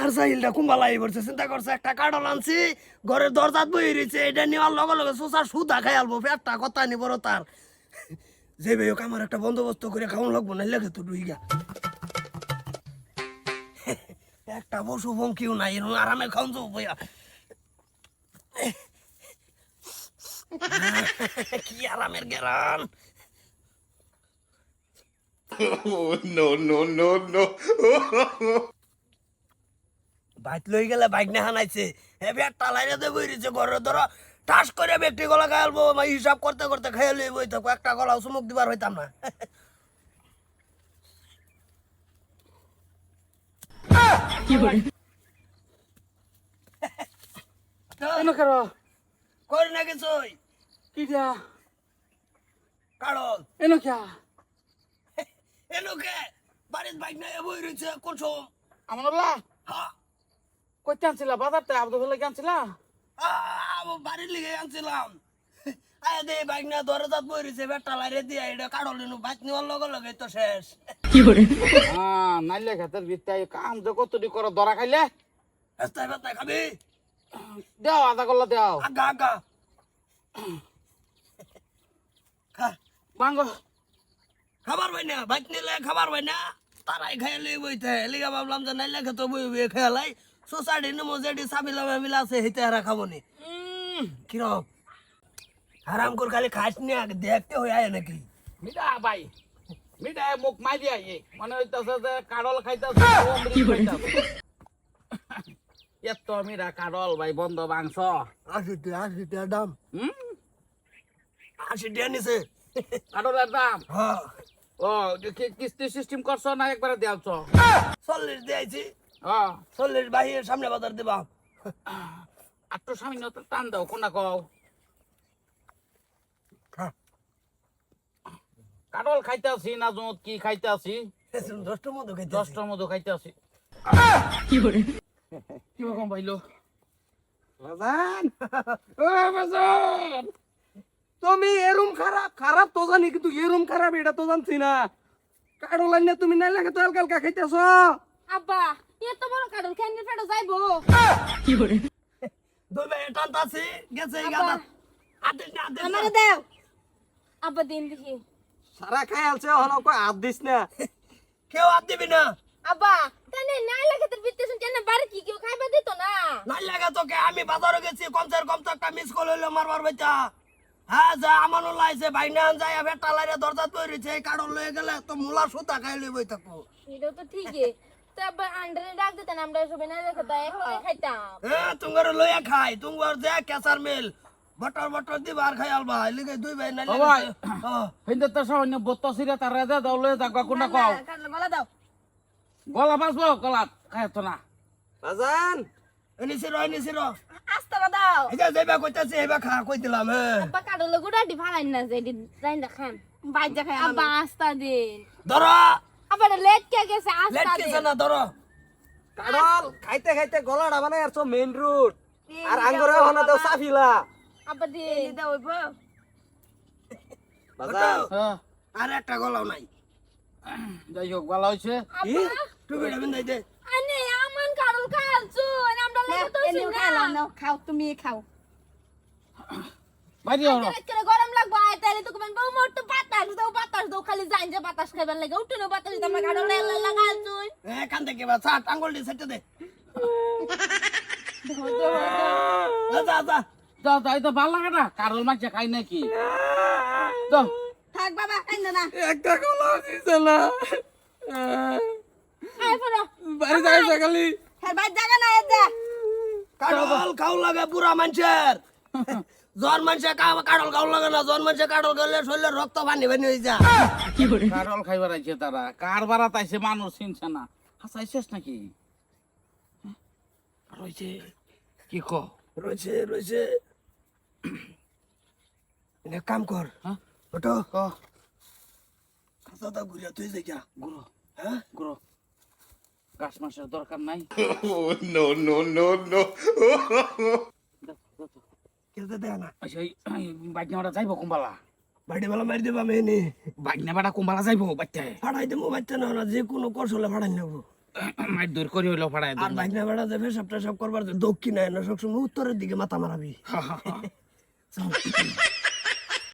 আর সাইলটা কুম্বালাই পড়ছে, চিন্তা করছে, একটা কাঠল আনছি, ঘরের দরজাত বই রয়েছে, এটা নেওয়ার লগে লগে সোসার সুদা খাই আলবো পেটটা কথা নি তার। যে হোক, আমার একটা বন্দোবস্ত করে খাওয়ান লাগবো না লেগে তো ডুইগা একটা বসু কেউ নাই এরকম আরামে খাওন যাব বইয়া। কি আরামের গেরান বাইক লই গেলে বাইক না হানাইছে হে ব্যাগ টালাইরে দে বইরিছে ঘরে ধরো টাস করে ব্যক্তি গলা খাইলবো মানে হিসাব করতে করতে খাইয়ে লই বই একটা গলা চুমুক দিবার হইতাম না। করি না কিছুই কিটা কারণ এনো কিয়া এলোকে বাড়ির বাইক না বই রয়েছে কোন আমার বলা হ্যাঁ। কইতে আনছিলা বাজারতে আবদুল হলে আনছিলা? আহ, বাড়ির লিগে আনছিলাম। আয় দে বাইক না দরজাত বই রয়েছে ব্যাগটা লাইরে দিয়ে এটা কাড়ল নিনু বাইক নেওয়ার লগে লগে তো শেষ। হ্যাঁ নাইলে খেতের বিত্তাই কাম যে কতটি করো ধরা খাইলে? রাস্তায় বেতায় খাবি? দেও আধা করলা দেও। আগা আগা খা বাঙ্গ। খাবার পাই না বাইক নিলে খাবার পাই না। তারাই খাই লই বইতে লিগা ভাবলাম যে নাইলে খেত বই বই খেয়ালাই সোসাইটি নমো যেটি সাবিলা মাবিলা আছে হেতে হারা খাব নি। কিরম হারাম করে খালি খাস নি আগে দেখতে হয়ে আয় নাকি? মিঠা ভাই মিঠা মুখ মাই দিয়া ই মনে হইতাছে যে কারল খাইতাছে এত মিঠা কারল ভাই বন্ধ মাংস আশি টিয়া আশি টিয়া দাম। হুম আশি টিয়া নিছে। কারলের দাম। হ্যাঁ ও কি- কিস্তি সিস্টেম করছ না একবারে দেওয়াছ চল্লিশ দিয়েছি। হ্যাঁ চল্লিশ বাহির সামনে বাজার দিবা। আর তো সামান্য তো টান দাও কোনা কও? খা। কারল খাইতাছি না জোত কি খাইতাছি? দশটার মতো খেতে দশটার মতো খাইতাছি। কি রকম ভাইলো বাজান। ও বাজান! তুমি এরম খারাপ। খারাপ তো জানি কিন্তু এরম খারাপ এটা তো জানছি না। কাড়ো লাইনে তুমি নাই লাগে তো হালকা খাইতেছ। আব্বা এত বড় কাটল কেন ফেটো যাইবো? দুই ভাই টানতাছি গেছে এই আব্বা। গাদা। আদিস না আদিস আমারে দাও। আব্বা দিন দেখি। সারা খাই আলছে হলো কই হাত দিস না। কেউ হাত দিবি না। আব্বা তানে নাই লাগে তোর বিত্তেছন কেন বাড়ি কি কেউ খাইবা দিত না? নাই লাগা তোকে আমি বাজারে গেছি কমসে কম তো একটা মিস কল হইল মারবার বেচা হ্যাঁ যা আমানো লাইছে বাইনা আন যায় আবে টালারে দরজা তৈরিছে কাড়ো লয়ে গেলে তো মুলা সুতা খাই লই বই থাকো এটাও তো ঠিকই। তো আব্বা আন্ডারে ডাক দিতেন আমরা সবাই না রেখে তো খাইতাম। হ্যাঁ তুঙ্গার লইয়া খাই তুঙ্গার যে কেসার মিল। বটর বটর দিবা আর খাই আলবা লিগে দুই ভাই ও ভাই। হ্যাঁ হিন্দু তো সামান্য বত্ত সিরা তার রাজা দাও লয়ে যাগা কোনা কও। গলা দাও। গলা বাঁচবো গলা খাইতো না। বাজান। এনিছি র। এনিছি র আস্তে দাও। এই যে যাইবা কইতাছি এইবা খা কই দিলাম হ্যাঁ আব্বা কাটল গুড়াটি ফালাইন না যে এটি রাইন্দা খান বাইজা খাই আব্বা আস্তা দিন ধর। আব্বা লেট কে গেছে? আস্তা না ধর। খাইতে খাইতে গলাটা মানে আর মেইন রুট আর আঙ্গুরে হনা দাও সাফিলা আব্বা দিন দাও হইবো বাজান হ্যাঁ। আর একটা গলাও নাই। যাই হোক হয়েছে আব্বা। টুপিটা বিন্দাই দে। লেগে তো না। খাও তুমি খাও। বাইরে হলো করে গরম লাগবো আয় তাহলে তো কোন বউ মোট বাতাস দাও বাতাস দাও খালি যে বাতাস খাইবার লাগে। উঠুনো বাতাস দিতে আমরা কারল লাগালছু এ কান থেকে বা সাট আঙ্গুল দি সেটে দে। যাও যাই তো ভালো লাগে না কারল মাছ খাই নাকি? তো থাক বাবা না। একটা গলা দিছে না। আয় পড়ো বাড়ি যাইছে খালি। হ্যাঁ বাদ জায়গা না যা। কাডল খাও লাগে বুড়া মানুষের। জন মানুষে কাডল খাও লাগে না। জন মানুষে কাডল গেলে শরীরে রক্ত পানি পানি হয়ে যা কারল খাইবার আইছে তারা। কার বারাত আইছে মানুষ চিনছে না। হাসাই শেষ নাকি? রয়েছে। কি ক? রয়েছে রয়েছে। এক কাম কর। হ্যাঁ? ওটো ক? খাতা ঘুরিয়া তুই যাই যা গুরু হ্যাঁ? গুরু গাছ মাসের দরকার নাই। Oh, no, no, no, no. দাও, দাও তো। খেলতে দেয় না। আচ্ছা এই বাইকনা বেটা যাইব কুম্বালা? বাড়ি বেলা মারি দেবা মেয়ে নি বাইকনা বেটা কুম্বালা যাইব বাইতে ফাড়াই দেবো বাচ্চা না না যে কোনো কৌশলে ফাড়াই নেব। মাইর দূর করি হইল ফাড়ায় আর বাইক না বেড়া যাবে সবটা সব করবার দক্ষিণায় না সবসময় উত্তরের দিকে মাথা মারাবি। চল।